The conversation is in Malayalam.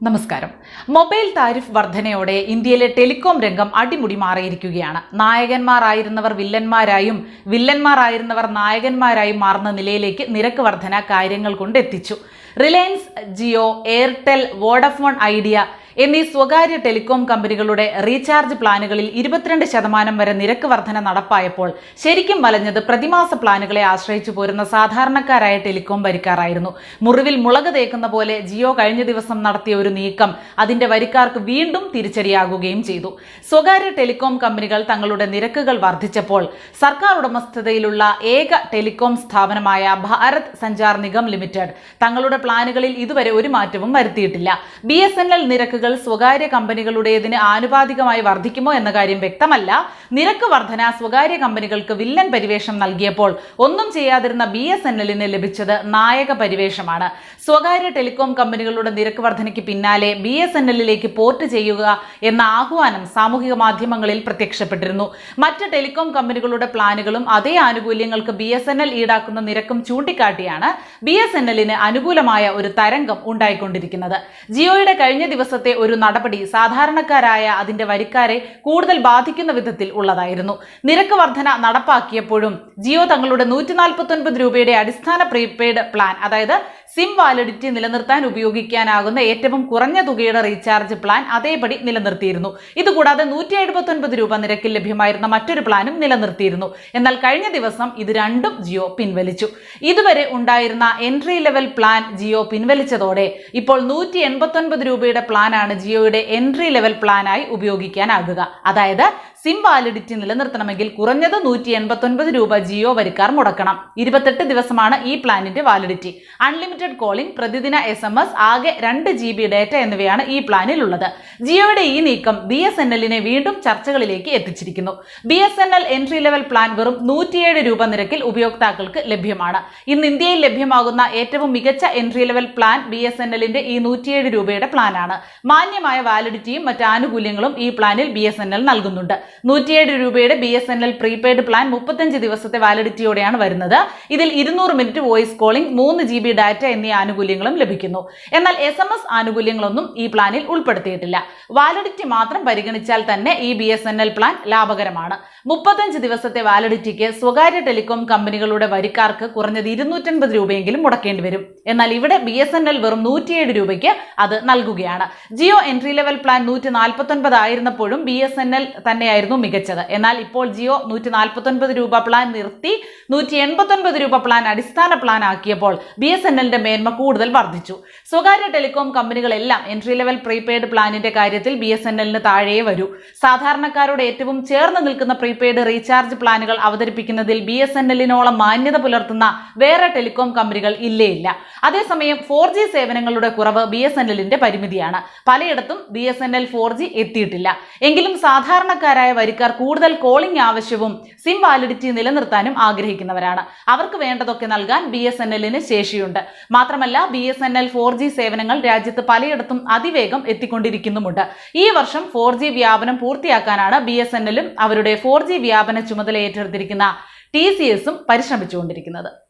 നമസ്കാരം. മൊബൈൽ താരിഫ് വർധനയോടെ ഇന്ത്യയിലെ ടെലികോം രംഗം അടിമുടി മാറിയിരിക്കുകയാണ്. നായകന്മാരായിരുന്നവർ വില്ലന്മാരായും വില്ലന്മാരായിരുന്നവർ നായകന്മാരായും മാറുന്ന നിലയിലേക്ക് നിരക്ക് വർധന കാര്യങ്ങൾ കൊണ്ട് എത്തിച്ചു Reliance Jio Airtel Vodafone Idea എന്നീ സ്വകാര്യ ടെലികോം കമ്പനികളുടെ റീചാർജ് പ്ലാനുകളിൽ ഇരുപത്തിരണ്ട് ശതമാനം വരെ നിരക്ക് വർധന നടപ്പായപ്പോൾ ശരിക്കും വലഞ്ഞത് പ്രതിമാസ പ്ലാനുകളെ ആശ്രയിച്ചു പോരുന്ന സാധാരണക്കാരായ ടെലികോം വരിക്കാരായിരുന്നു. മുറിവിൽ മുളക് തേക്കുന്ന പോലെ ജിയോ കഴിഞ്ഞ ദിവസം നടത്തിയ ഒരു നീക്കം അതിന്റെ വരിക്കാർക്ക് വീണ്ടും തിരിച്ചടിയാകുകയും ചെയ്തു. സ്വകാര്യ ടെലികോം കമ്പനികൾ തങ്ങളുടെ നിരക്കുകൾ വർദ്ധിച്ചപ്പോൾ സർക്കാർ ഉടമസ്ഥതയിലുള്ള ഏക ടെലികോം സ്ഥാപനമായ ഭാരത് സഞ്ചാർ നിഗം ലിമിറ്റഡ് തങ്ങളുടെ പ്ലാനുകളിൽ ഇതുവരെ ഒരു മാറ്റവും വരുത്തിയിട്ടില്ല. ബി എൽ സ്വകാര്യ കമ്പനികളുടേതിന് ആനുപാതികമായി വർദ്ധിക്കുമോ എന്ന കാര്യം വ്യക്തമല്ല. നിരക്ക് വർധന സ്വകാര്യ കമ്പനികൾക്ക് വില്ലൻ പരിവേഷം നൽകിയപ്പോൾ ഒന്നും ചെയ്യാതിരുന്ന ബി എസ് എൻ എല്ലിന് ലഭിച്ചത് നായക പരിവേഷമാണ്. സ്വകാര്യ ടെലികോം കമ്പനികളുടെ നിരക്ക് വർധനയ്ക്ക് പിന്നാലെ ബി എസ് എൻ എല്ലിലേക്ക് പോർട്ട് ചെയ്യുക എന്ന ആഹ്വാനം സാമൂഹിക മാധ്യമങ്ങളിൽ പ്രത്യക്ഷപ്പെട്ടിരുന്നു. മറ്റ് ടെലികോം കമ്പനികളുടെ പ്ലാനുകളും അതേ ആനുകൂല്യങ്ങൾക്ക് ബി എസ് എൻ എൽ ഈടാക്കുന്ന നിരക്കും ചൂണ്ടിക്കാട്ടിയാണ് ബി എസ് എൻ എല്ലിന് അനുകൂലമായ ഒരു തരംഗം ഉണ്ടായിക്കൊണ്ടിരിക്കുന്നത്. ജിയോയുടെ കഴിഞ്ഞ ദിവസത്തെ ഒരു നടപടി സാധാരണക്കാരായ അതിന്റെ വരിക്കാരെ കൂടുതൽ ബാധിക്കുന്ന വിധത്തിൽ ഉള്ളതായിരുന്നു. നിരക്ക് വർധന നടപ്പാക്കിയപ്പോഴും ജിയോ തങ്ങളുടെ നൂറ്റി നാൽപ്പത്തി രൂപയുടെ അടിസ്ഥാന പ്രീപെയ്ഡ് പ്ലാൻ അതായത് സിം വാലിഡിറ്റി നിലനിർത്താൻ ഉപയോഗിക്കാനാകുന്ന ഏറ്റവും കുറഞ്ഞ തുകയുടെ റീചാർജ് പ്ലാൻ അതേപടി നിലനിർത്തിയിരുന്നു. ഇതുകൂടാതെ നൂറ്റി എഴുപത്തി രൂപ നിരക്കിൽ ലഭ്യമായിരുന്ന മറ്റൊരു പ്ലാനും നിലനിർത്തിയിരുന്നു. എന്നാൽ കഴിഞ്ഞ ദിവസം ഇത് രണ്ടും ജിയോ പിൻവലിച്ചു. ഇതുവരെ ഉണ്ടായിരുന്ന എൻട്രി ലെവൽ പ്ലാൻ ജിയോ പിൻവലിച്ചതോടെ ഇപ്പോൾ നൂറ്റി എൺപത്തൊൻപത് രൂപയുടെ പ്ലാനാണ് ജിയോയുടെ എൻട്രി ലെവൽ പ്ലാനായി ഉപയോഗിക്കാനാകുക. അതായത് സിം വാലിഡിറ്റി നിലനിർത്തണമെങ്കിൽ കുറഞ്ഞത് നൂറ്റി എൺപത്തൊൻപത് രൂപ ജിയോ വരിക്കാർ മുടക്കണം. ഇരുപത്തെട്ട് ദിവസമാണ് ഈ പ്ലാനിന്റെ വാലിഡിറ്റി. അൺലിമിറ്റഡ് കോളിംഗ് പ്രതിദിന എസ് എം എസ് ആകെ രണ്ട് ജി ബി ഡേറ്റ എന്നിവയാണ് ഈ പ്ലാനിൽ ഉള്ളത് ജിയോയുടെ ഈ നീക്കം ബി എസ് എൻ എല്ലിനെ വീണ്ടും ചർച്ചകളിലേക്ക് എത്തിച്ചിരിക്കുന്നു. B S N L entry level plan വെറും നൂറ്റിയേഴ് രൂപ നിരക്കിൽ ഉപയോക്താക്കൾക്ക് ലഭ്യമാണ്. ഇന്ന് ഇന്ത്യയിൽ ലഭ്യമാകുന്ന ഏറ്റവും മികച്ച entry level plan B S N എല്ലിന്റെ ഈ നൂറ്റിയേഴ് രൂപയുടെ പ്ലാനാണ് മാന്യമായ വാലിഡിറ്റിയും മറ്റ് ആനുകൂല്യങ്ങളും ഈ പ്ലാനിൽ ബി എസ് എൻ എൽ നൽകുന്നുണ്ട്. നൂറ്റിയേഴ് രൂപയുടെ B S N L prepaid plan മുപ്പത്തഞ്ച് ദിവസത്തെ വാലിഡിറ്റിയോടെയാണ് വരുന്നത്. ഇതിൽ ഇരുന്നൂറ് മിനിറ്റ് വോയിസ് കോളിംഗ് മൂന്ന് ജി ബി ഡാറ്റ എന്നീ ആനുകൂല്യങ്ങളും ലഭിക്കുന്നു. എന്നാൽ എസ് എം എസ് ആനുകൂല്യങ്ങളൊന്നും ഈ പ്ലാനിൽ ഉൾപ്പെടുത്തിയിട്ടില്ല. വാലിഡിറ്റി മാത്രം പരിഗണിച്ചാൽ തന്നെ ഈ B S N L plan ലാഭകരമാണ്. മുപ്പത്തഞ്ച് ദിവസത്തെ വാലിഡിറ്റിക്ക് സ്വകാര്യ ടെലികോം കമ്പനികളുടെ വരിക്കാർക്ക് കുറഞ്ഞത് ഇരുന്നൂറ്റൻപത് രൂപയെങ്കിലും മുടക്കേണ്ടി വരും. എന്നാൽ ഇവിടെ ബി എസ് എൻ എൽ വെറും നൂറ്റിയേഴ് രൂപയ്ക്ക് അത് നൽകുകയാണ്. ജിയോ എൻട്രി ലെവൽ പ്ലാൻ നൂറ്റി നാൽപ്പത്തൊൻപത് ആയിരുന്നപ്പോഴും ബി എസ് എൻ എൽ തന്നെയായിരുന്നു മികച്ചത്. എന്നാൽ ഇപ്പോൾ ജിയോ നൂറ്റി നാൽപ്പത്തൊൻപത് രൂപ പ്ലാൻ നിർത്തി നൂറ്റി എൺപത്തൊൻപത് രൂപ പ്ലാൻ അടിസ്ഥാന പ്ലാൻ ആക്കിയപ്പോൾ ബി എസ് എൻ എല്ലിന്റെ മേന്മ കൂടുതൽ വർദ്ധിച്ചു. സ്വകാര്യ ടെലികോം കമ്പനികളെല്ലാം എൻട്രി ലെവൽ പ്രീപെയ്ഡ് പ്ലാനിന്റെ കാര്യത്തിൽ ബി എസ് എൻ എല്ലിന് താഴെ വരൂ. സാധാരണക്കാരോട് ഏറ്റവും ചേർന്ന് നിൽക്കുന്ന പ്രീപെയ്ഡ് റീചാർജ് പ്ലാനുകൾ അവതരിപ്പിക്കുന്നതിൽ ബി എസ് എൻ എല്ലിനോളം മാന്യത പുലർത്തുന്ന വേറെ ടെലികോം കമ്പനികൾ ഇല്ലേ ഇല്ല അതേസമയം ഫോർ ജി സേവനങ്ങളുടെ കുറവ് ബി എസ് എൻ എല്ലിന്റെ പരിമിതിയാണ്. പലയിടത്തും B S N L four G എത്തിയിട്ടില്ല. എങ്കിലും സാധാരണക്കാരായ വരിക്കാർ കൂടുതൽ കോളിംഗ് ആവശ്യവും സിം വാലിഡിറ്റി നിലനിർത്താനും ആഗ്രഹിക്കുന്നവരാണ്. അവർക്ക് വേണ്ടതൊക്കെ നൽകാൻ ബി എസ് എൻ എല്ലിന് ശേഷിയുണ്ട്. മാത്രമല്ല B S N L four G സേവനങ്ങൾ രാജ്യത്ത് പലയിടത്തും അതിവേഗം എത്തിക്കൊണ്ടിരിക്കുന്നുമുണ്ട്. ഈ വർഷം ഫോർ ജി വ്യാപനം പൂർത്തിയാക്കാനാണ് ബി എസ് എൻ എല്ലും അവരുടെ ഫോർ ജി വ്യാപന ചുമതല ഏറ്റെടുത്തിരിക്കുന്ന ടി സി എസും പരിശ്രമിച്ചുകൊണ്ടിരിക്കുന്നത്.